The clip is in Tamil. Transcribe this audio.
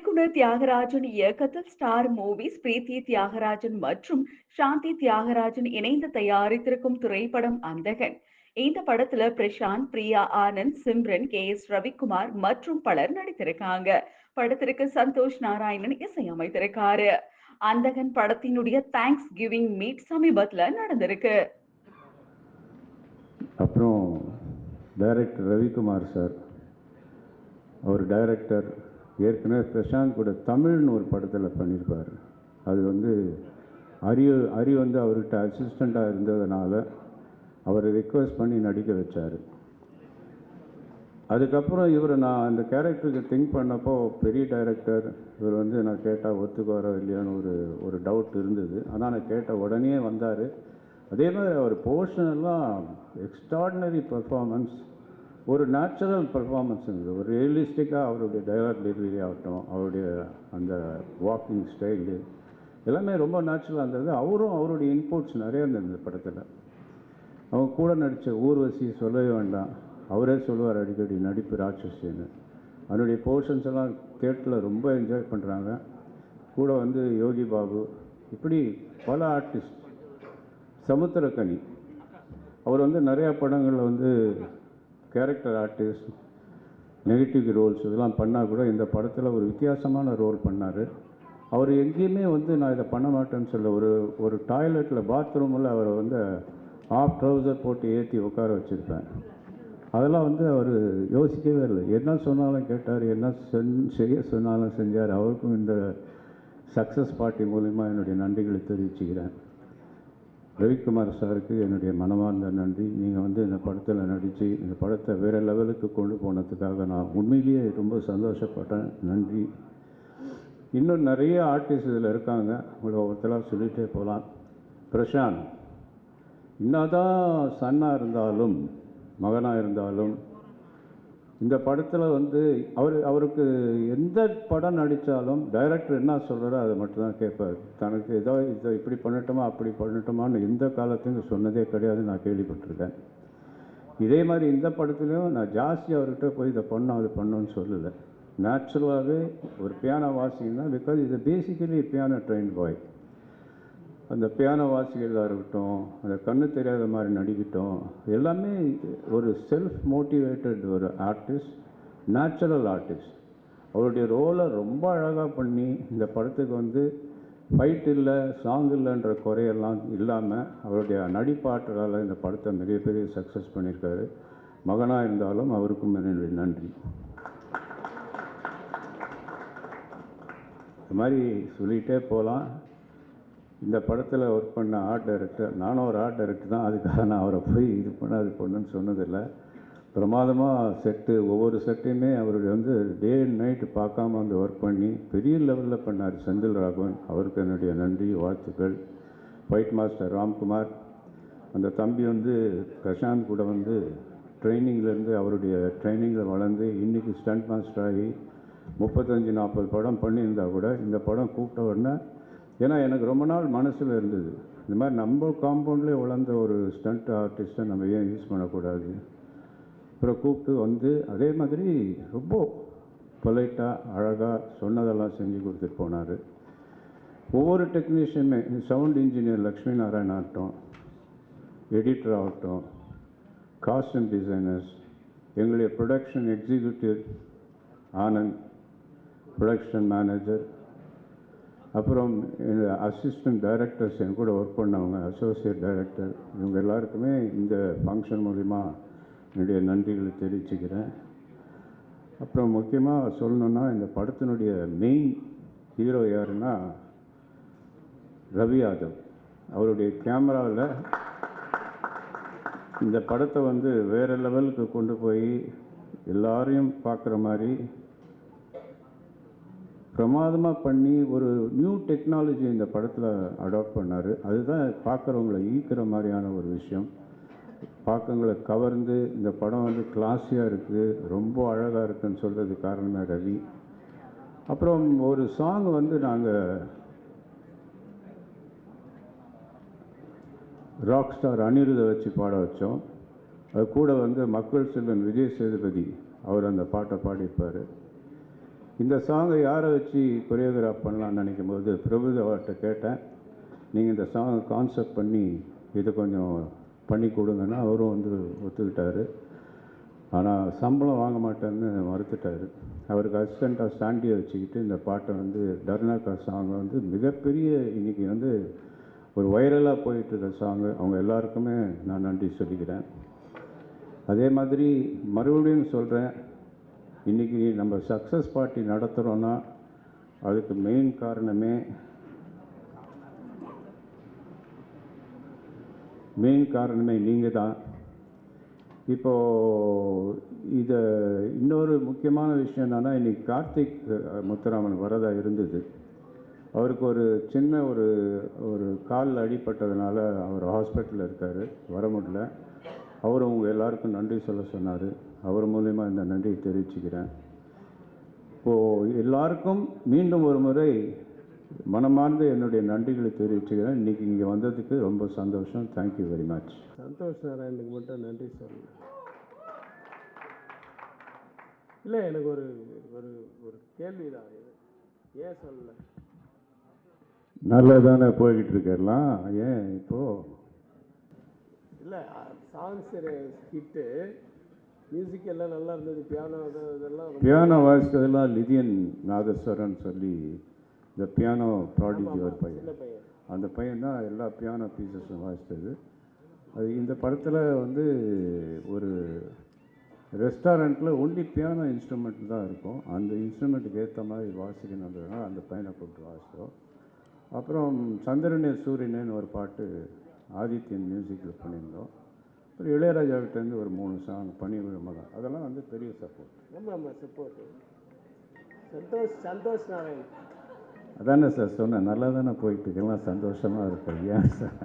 இயக்குனர் தியாகராஜன் இயக்கத்தில் ஸ்டார் மூவிஸ் பிரீத்தி தியாகராஜன் மற்றும் சாந்தி தியாகராஜன் இணைந்து தயாரித்திருக்கும் திரைப்படம் அந்தகன். இந்த படத்துல பிரசாந்த் பிரியா ஆனந்த் சிம்ரன் கே எஸ் ரவிக்குமார் மற்றும் பலர் நடித்திருக்காங்க. படத்திற்கு சந்தோஷ் நாராயணன் இசையமைத்திருக்காரு. அந்தகன் படத்தினுடைய தேங்க்ஸ் கிவிங் மீட் சமீபத்துல நடந்திருக்கு. அப்புறம் டைரக்டர் ரவிக்குமார் சார். அவர் டைரக்டர் ஏற்கனவே பிரசாந்த் கூட தமிழ்னு ஒரு படத்தில் பண்ணியிருப்பார் அது வந்து அரி அரி வந்து அவர்கிட்ட அசிஸ்டண்ட்டாக இருந்ததுனால அவரை ரிக்வெஸ்ட் பண்ணி நடிக்க வச்சார். அதுக்கப்புறம் இவர் நான் அந்த கேரக்டருக்கு திங்க் பண்ணப்போ பெரிய டைரக்டர் இவர் வந்து நான் கேட்டால் ஒத்துக்குவாரோ இல்லையான்னு ஒரு ஒரு டவுட் இருந்தது. ஆனால் நான் கேட்ட உடனே வந்தார். அதே மாதிரி அவர் போர்ஷன் எல்லாம் எக்ஸ்ட்ராடினரி பர்ஃபார்மன்ஸ் ஒரு நேச்சுரல் பர்ஃபார்மன்ஸ் இருந்தது ஒரு ரியலிஸ்டிக்காக அவருடைய டைலாக் டெலிவரி ஆகட்டும் அவருடைய அந்த வாக்கிங் ஸ்டைலு எல்லாமே ரொம்ப நேச்சுரலாக இருந்தது. அவரும் அவருடைய இன்புட்ஸ் நிறைய இருந்தது படத்தில். அவங்க கூட நடித்த ஊர்வசி சொல்லவே வேண்டாம். அவரே சொல்லுவார் அடிக்கடி நடிப்பு ராட்சசின்னு. அவருடைய போர்ஷன்ஸ் எல்லாம் தேட்டரில் ரொம்ப என்ஜாய் பண்ணுறாங்க கூட வந்து யோகி பாபு இப்படி பல ஆர்டிஸ்ட் சமுத்திரக்கனி. அவர் வந்து நிறையா படங்களில் வந்து கேரக்டர் ஆர்டிஸ்ட் நெகட்டிவ் ரோல்ஸ் இதெல்லாம் பண்ணால் கூட இந்த படத்தில் ஒரு வித்தியாசமான ரோல் பண்ணார். அவர் எங்கேயுமே வந்து நான் இதை பண்ண மாட்டேன்னு சொல்ல ஒரு ஒரு டாய்லெட்டில் பாத்ரூமில் அவரை வந்து ஆஃப் ட்ரௌசர் போட்டு ஏற்றி உட்கார வச்சுருப்பேன். அதெல்லாம் வந்து அவர் யோசிக்கவே இல்லை. என்ன சொன்னாலும் கேட்டார் என்ன சென் செய்ய சொன்னாலும் செஞ்சார். அவருக்கும் இந்த சக்ஸஸ் பார்ட்டி மூலிமா என்னுடைய நன்றிகளை தெரிவிச்சுக்கிறேன். ரவிக்குமார் சாருக்கு என்னுடைய மனமார்ந்த நன்றி. நீங்கள் வந்து இந்த படத்தில் நடித்து இந்த படத்தை வேறு லெவலுக்கு கொண்டு போனதுக்காக நான் உண்மையிலேயே ரொம்ப சந்தோஷப்பட்டேன். நன்றி. இன்னும் நிறைய ஆர்டிஸ்ட் இதில் இருக்காங்க. உங்களை ஒருத்தராக சொல்லிகிட்டே போகலாம் பிரசாந்த். என்னதான் சன்னாக இருந்தாலும் மகனாக இருந்தாலும் இந்த படத்தில் வந்து அவர் அவருக்கு எந்த படம் நடித்தாலும் டைரக்டர் என்ன சொல்கிறாரோ அதை மட்டும்தான் கேட்பார். தனக்கு ஏதோ இதை இப்படி பண்ணட்டுமா அப்படி பண்ணட்டுமான்னு எந்த காலத்தையும் சொன்னதே கிடையாது நான் கேள்விப்பட்டிருக்கேன். இதே மாதிரி இந்த படத்துலையும் நான் ஜாஸ்தி அவர்கிட்ட போய் இதை பண்ணோம் அது பண்ணோன்னு சொல்லலை. நேச்சுரலாகவே ஒரு பியானோ வாசிங்கன்னா பிகாஸ் இது பேசிக்கலி பியானோ ட்ரெயின் பாய் அந்த பியானோ வாசிக்கிறதா இருக்கட்டும் அந்த கண்ணு தெரியாத மாதிரி நடிக்கட்டும் எல்லாமே ஒரு செல்ஃப் மோட்டிவேட்டட் ஒரு ஆர்டிஸ்ட் நேச்சுரல் ஆர்டிஸ்ட் அவருடைய ரோலை ரொம்ப அழகாக பண்ணி இந்த படத்துக்கு வந்து ஃபைட் இல்லை சாங் இல்லைன்ற குறையெல்லாம் இல்லாமல் அவருடைய நடிப்பாற்றலால் இந்த படத்தை மிகப்பெரிய சக்ஸஸ் பண்ணியிருக்காரு. மகனாக இருந்தாலும் அவருக்கும் என்னுடைய நன்றி. இந்த மாதிரி சொல்லிகிட்டே போகலாம் இந்த படத்தில் ஒர்க் பண்ண ஆர்ட் டைரக்டர் நானும் ஒரு ஆர்ட் டைரக்டர் தான். அதுக்காக நான் அவரை போய் இது பண்ண அது பண்ணுன்னு சொன்னதில்லை. பிரமாதமாக செட்டு ஒவ்வொரு செட்டையுமே அவருடைய வந்து டே அண்ட் நைட்டு பார்க்காம வந்து ஒர்க் பண்ணி பெரிய லெவலில் பண்ணார் செந்தில் ராகவன். அவருக்கு என்னுடைய நன்றி வாழ்த்துக்கள். ஒயிட் மாஸ்டர் ராம்குமார் அந்த தம்பி வந்து பிரசாந்த் கூட வந்து ட்ரைனிங்லேருந்து அவருடைய ட்ரைனிங்கில் வளர்ந்து இன்றைக்கி ஸ்டண்ட் மாஸ்டர் ஆகி முப்பத்தஞ்சு நாற்பது படம் பண்ணியிருந்தா கூட இந்த படம் கூப்பிட்ட உடனே ஏன்னா எனக்கு ரொம்ப நாள் மனசில் இருந்தது. இந்த மாதிரி நம்ம காம்பவுண்ட்லேயே வளர்ந்த ஒரு ஸ்டண்ட் ஆர்டிஸ்ட்டை நம்ம ஏன் யூஸ் பண்ணக்கூடாது? அப்புறம் கூப்பிட்டு வந்து அதே மாதிரி ரொம்ப பொலைட்டாக அழகாக சொன்னதெல்லாம் செஞ்சு கொடுத்துட்டு போனார். ஒவ்வொரு டெக்னீஷியனுமே சவுண்ட் இன்ஜினியர் லக்ஷ்மி நாராயண் ஆகட்டும் எடிட்டர் ஆகட்டும் காஸ்டியூம் டிசைனர்ஸ் எங்களுடைய production executive Anand production manager அப்புறம் அசிஸ்டன்ட் டைரக்டர்ஸ் என் கூட ஒர்க் பண்ணவங்க அசோசியேட் டைரக்டர் இவங்க எல்லாருக்குமே இந்த ஃபங்க்ஷன் மூலிமா என்னுடைய நன்றிகளை தெரிவிச்சுக்கிறேன். அப்புறம் முக்கியமாக சொல்லணுன்னா இந்த படத்தினுடைய மெயின் ஹீரோ யாருன்னா ரவி யாதவ். அவருடைய கேமராவில் இந்த படத்தை வந்து வேறு லெவலுக்கு கொண்டு போய் எல்லாரையும் பார்க்குற மாதிரி பிரமாதமாக பண்ணி ஒரு நியூ டெக்னாலஜி இந்த படத்தில் அடாப்ட் பண்ணார். அதுதான் பார்க்குறவங்களை ஈர்க்கிற மாதிரியான ஒரு விஷயம். பார்க்கங்களை கவர்ந்து இந்த படம் வந்து கிளாஸியாக இருக்குது ரொம்ப அழகாக இருக்குதுன்னு சொல்கிறது காரணமே ரவி. அப்புறம் ஒரு சாங் வந்து நாங்கள் ராக் ஸ்டார் அனிருதை வச்சு பாட வச்சோம். அது கூட வந்து மக்கள் செல்வன் விஜய் சேதுபதி அவர் அந்த பாட்டை பாடியிருப்பார். இந்த சாங்கை யாரை வச்சு கொரியோகிராஃப் பண்ணலாம்னு நினைக்கும் போது பிரபுதேவாட்ட கேட்டேன். நீங்கள் இந்த சாங் கான்செப்ட் பண்ணி இதை கொஞ்சம் பண்ணி கொடுங்கன்னா அவரும் வந்து ஒத்துக்கிட்டாரு. ஆனால் சம்பளம் வாங்க மாட்டேன்னு மறுத்துட்டாரு. அவருக்கு அசிஸ்டண்ட்டாக சாண்டியை வச்சுக்கிட்டு இந்த பாட்டை வந்து டர்னாக்கா சாங்கை வந்து மிகப்பெரிய இன்னைக்கு வந்து ஒரு வைரலாக போயிட்டுருக்க சாங்கு அவங்க எல்லாருக்குமே நான் நன்றி சொல்லிக்கிறேன். அதே மாதிரி மறுபடியும் சொல்கிறேன் இன்றைக்கி நம்ம சக்ஸஸ் பார்ட்டி நடத்துகிறோன்னா அதுக்கு மெயின் காரணமே மெயின் காரணமே நீங்கள் தான் இப்போது இதை இன்னொரு முக்கியமான விஷயம் என்னென்னா இன்றைக்கி கார்த்திக் முத்துராமன் வரதா இருந்தது. அவருக்கு ஒரு சின்ன ஒரு ஒரு காலில் அடிப்பட்டதுனால அவர் ஹாஸ்பிட்டலில் இருக்கார் வர முடியல. அவர் உங்கள் எல்லாருக்கும் நன்றி சொல்ல சொன்னார். அவர் மூலயமா இந்த நன்றியை தெரிவிச்சுக்கிறேன். இப்போது எல்லாருக்கும் மீண்டும் ஒரு முறை மனமார்ந்த என்னுடைய நன்றிகளை தெரிவிச்சுக்கிறேன். இன்றைக்கி இங்கே வந்ததுக்கு ரொம்ப சந்தோஷம். Thank you very much Santosh நாராயணுக்கு மட்டும் நன்றி சொல்லணும் இல்லை எனக்கு ஒரு ஒரு ஒரு கேள்வி தான் ஏன் சொல்லல? நல்லதானே போய்கிட்டு இருக்கெல்லாம் ஏன் இப்போது இல்லை சாங்ஸ் ஹிட்டு மியூசிக் எல்லாம் நல்லா இருந்தது. பியானோ இதெல்லாம் பியானோ வாசித்ததெல்லாம் லிதியன் நாதஸ்வரன் சொல்லி இந்த பியானோ ப்ராடிஜி ஒரு பையன். அந்த பையன் தான் எல்லா பியானோ பீசஸும் வாசித்தது அது இந்த படத்தில் வந்து ஒரு ரெஸ்டாரண்ட்டில் ஒன்லி பியானோ இன்ஸ்ட்ருமெண்ட் தான் இருக்கும். அந்த இன்ஸ்ட்ருமெண்ட்டுக்கு ஏற்ற மாதிரி வாசிக்கணுன்றதுனால அந்த பையனை கூப்பிட்டு வாசித்தோம். அப்புறம் சந்திரனே சூரியனேன்னு ஒரு பாட்டு ஆதித்யன் மியூசிக்கில் பண்ணியிருந்தோம். அப்புறம் இளையராஜாவிட்டேருந்து ஒரு மூணு சாங் பனி விழுமகம் அதெல்லாம் வந்து பெரிய சப்போர்ட் ஆமாம் ஆமாம் சப்போர்ட் சந்தோஷ் சந்தோஷ் நாராயண். அதானே சார் சொன்னேன் நல்லா தானே போயிட்டு இருக்கலாம் சந்தோஷமாக இருக்கு. ஏன் சார்?